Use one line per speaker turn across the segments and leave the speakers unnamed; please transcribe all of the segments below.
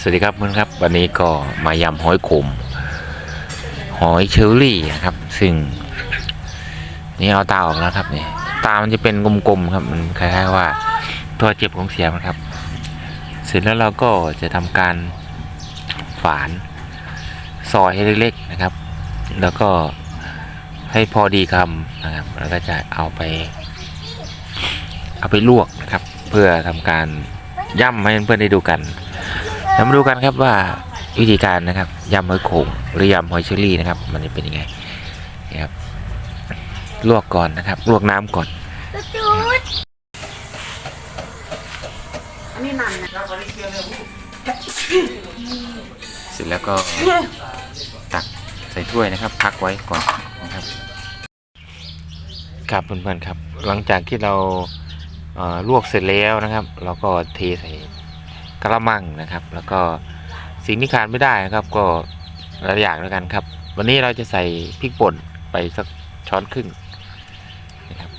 สวัสดีครับเพื่อนครับวันนี้ก็มายำหอยขมหอยเชอรี่นะครับ ซึ่ง นี่เอาตาออกแล้วครับนี่ตามันจะเป็นกลมๆครับมันคล้ายๆว่าตัวเจ็บของเสียมันครับ เสร็จแล้วเราก็จะทำการฝานซอยให้เล็กๆนะครับ แล้วก็ให้พอดีคำนะครับ แล้วก็จะเอาไป เอาไปลวกนะครับ เพื่อทำการย่ำให้เพื่อนๆได้ดูกัน แล้วมาดูกันครับว่าวิธีการนะครับย่ำหอยโขงหรือยำหอยเชอรี่นะครับ มันจะเป็นยังไงนี่ครับลวกก่อนนะครับ ลวกน้ำก่อน
จุดอันนี้มันนะ
เสร็จแล้วก็ตักใส่ถ้วยนะครับ พักไว้ก่อนนะครับครับเพื่อนๆครับ หลังจากที่เราเอ่อลวกเสร็จแล้วนะครับ เราก็เทใส่ กระมังนะครับ แล้วก็สิ่งที่ขาดไม่ได้นะครับ ก็หลายอย่างแล้วกันครับ วันนี้เราจะใส่พริกป่นไปสักช้อนครึ่งนะครับ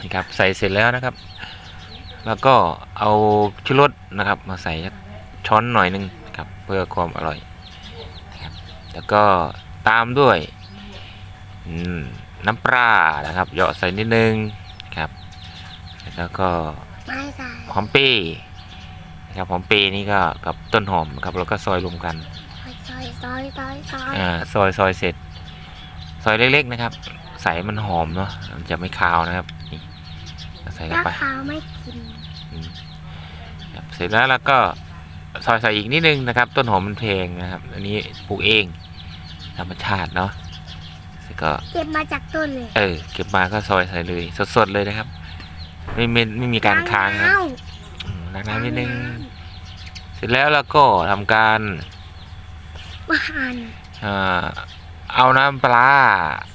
นี่ครับใส่เสร็จแล้วนะครับ แล้วก็เอาชูรสนะครับ มาใส่สักช้อนหน่อยหนึงนะครับ เพื่อความอร่อยนะครับแล้วก็ตามด้วยอืมน้ำปลานะครับเหยาะใส่นิดนึงครับ แล้วก็
ไม่ใส่
หอมเป้ นะครับหอมเป้นี่ก็กับต้นหอมนะครับแล้วก็ซอยรวมกัน
ซอยซอยซอยซอย
อ่าซอยซอยเสร็จ ซอยเล็กๆนะครับ ใส่มันหอมเนาะมันจะไม่คาวนะครับนี่ใส่เข้า
ถ้า
ไป
ขาวไม่กิน
อืมครับเสร็จแล้วแล้วก็ซอยใส่อีกนิดนึงนะครับ ต้นหอมมันเพลงนะครับ อันนี้ปลูกเองธรรมชาติเนาะเสร็จก็
เก็บมาจากต้นเลย
เออ เก็บมาก็ซอยใส่เลย สดๆเลยนะครับ ไม่ไม่ไม่มีการค้างนะ
ล้
อืมล้างน้ำนิดนึง เสร็จแล้วเราก็ทำการ
มาหั่น
เอ่อเอาน้ำปลา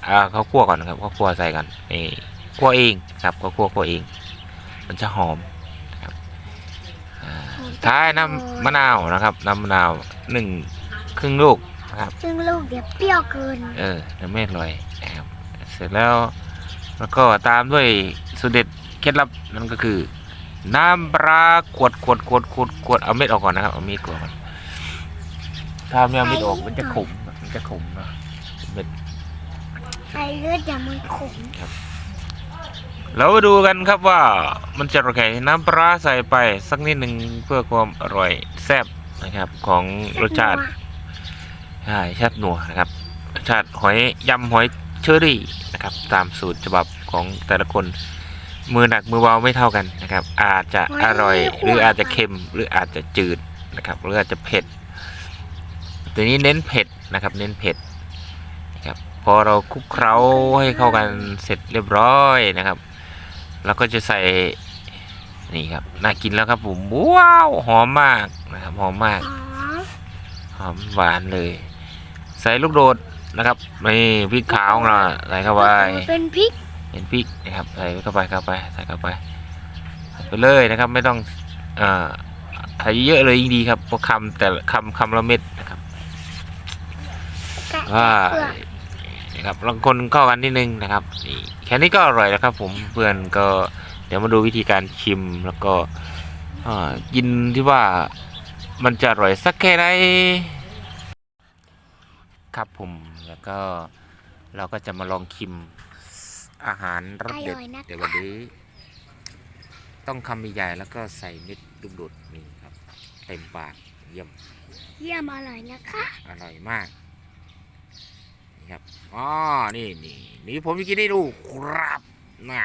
อ่าเขาคั่วก่อนนะครับเขาคั่วใส่ก่อนนี่คั่วเองครับเขาคั่วคั่วเอง มันจะหอมนะครับอ่าท้ายน้ำมะนาวนะครับน้ำมะนาวหนึ่งครึ่งลูกนะครับ
ซึ่งลูกเดี๋ยวเปรี้ยวเกิน
เออเดี๋ยวไม่อร่อยนะครับเสร็จแล้วแล้วก็ตามด้วยสูตรเด็ดเคล็ดลับนั่นก็คือ น้ำปลาขวดขวดขวดขวดขวดเอาเม็ดออกก่อนนะครับเอาเม็ดออกก่อนถ้าไม่เอาเม็ดออกมันจะขมมันจะขมเนอะเม็ด
ไอ้เลือดอย่ามันขม
เรามาดูกันครับว่ามันจะระแค่น้ำปลาใส่ไปสักนิดหนึ่งเพื่อความอร่อยแซ่บนะครับ ของรสชาติใช่แซ่บหนัวนะครับรสชาติหอยยำหอยเชอรี่นะครับ ตามสูตรฉบับของแต่ละคน มือหนักมือเบาไม่เท่ากันนะครับ อาจจะอร่อย หรืออาจจะเค็มหรืออาจจะจืดนะครับหรืออาจจะเผ็ดตัวนี้เน้นเผ็ดนะครับ เน้นเผ็ดนะครับพอเราคลุกเคล้าให้เข้ากันเสร็จเรียบร้อยนะครับเราก็จะใส่นี่ครับน่ากินแล้วครับผมว้าวหอมมากนะครับหอมมาก
อ๋อ
หอมหวานเลย ใส่ลูกโดดนะครับนี่พริกขาวของเราใส่เข้าไป
เป็นพริก
เห็นพริกนะครับใส่เข้าไปเข้าไปใส่เข้าไปใส่ไปเลยนะครับ ไม่ต้องเอ่อใส่เยอะเลยยิ่งดีครับเพราะคำแต่ละคำคำละเม็ดนะครับ
แกะ
ว่า
เปลือก
นะครับลองคนเข้ากันนิดนึงนะครับนี่แค่นี้ก็อร่อยแล้วครับผมเพื่อนก็เดี๋ยวมาดูวิธีการชิมแล้วก็เอ่อกินที่ว่ามันจะอร่อยสักแค่ไหนครับผมแล้วก็เราก็จะมาลองชิม อาหารรสเด็ดเดี๋ยววันนี้ต้องคำใหญ่ๆแล้วก็ใส่เม็ดลูกโดดนี่ครับ เต็มปากเยี่ยม
เยี่ยมอร่อยนะคะ
อร่อยมากนี่ครับอ๋อนี่นี่นี่ผมจะกินให้ดูครับน่า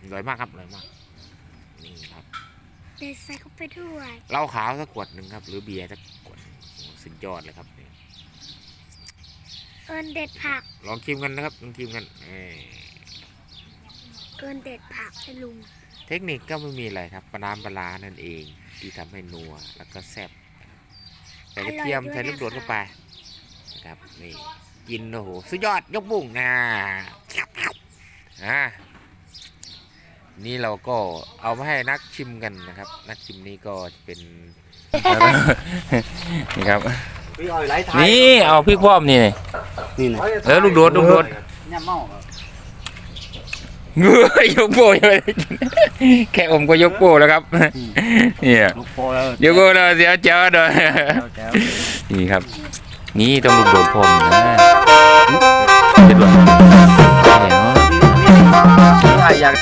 อร่อยมากครับอร่อยมาก นี่ครับ
เด็ดใส่เข้าไปด้วย
เหล้าขาวสักขวดหนึ่งครับ หรือเบียร์สักขวดหนึ่งโอ้สุดยอดเลยครับนี่
เอินเด็ดผัก
ลองชิมกันนะครับลองชิมกันเอ้ย
เอินเด็ดผักให้ลุง
เทคนิคก็ไม่มีอะไรครับปลาน้ำปลาร้านั่นเอง ที่ทำให้นัวแล้วก็แซ่บใส่กระเทียมใส่ลูกโดดเข้าไปนะครับนี่กินโอ้โหสุดยอดยกบุ้งนะอ่านี่เราก็เอามาให้นักชิมกันนะครับ นักชิมนี่ก็จะเป็น นี่ครับ
พี่อ้อยไหลไทย
นี่เอาพริกพร้อมนี่
นี่นะ
เออลูกโดดลูกโดด
เนี่ยเมาครับ
เฮ้ยยกโป้ยังไม่ได้กินแค่อมก็ยกโป้แล้วครับเนี่ย
ลูกโปแล้ว
ยกโป้แล้วเสียเจ้าหน่อย
แจ๋ว
นี่ครับ นี่ต้องลูกโดดผมนะเด็ดว่ะเอาไงเนาะ
ๆอยาก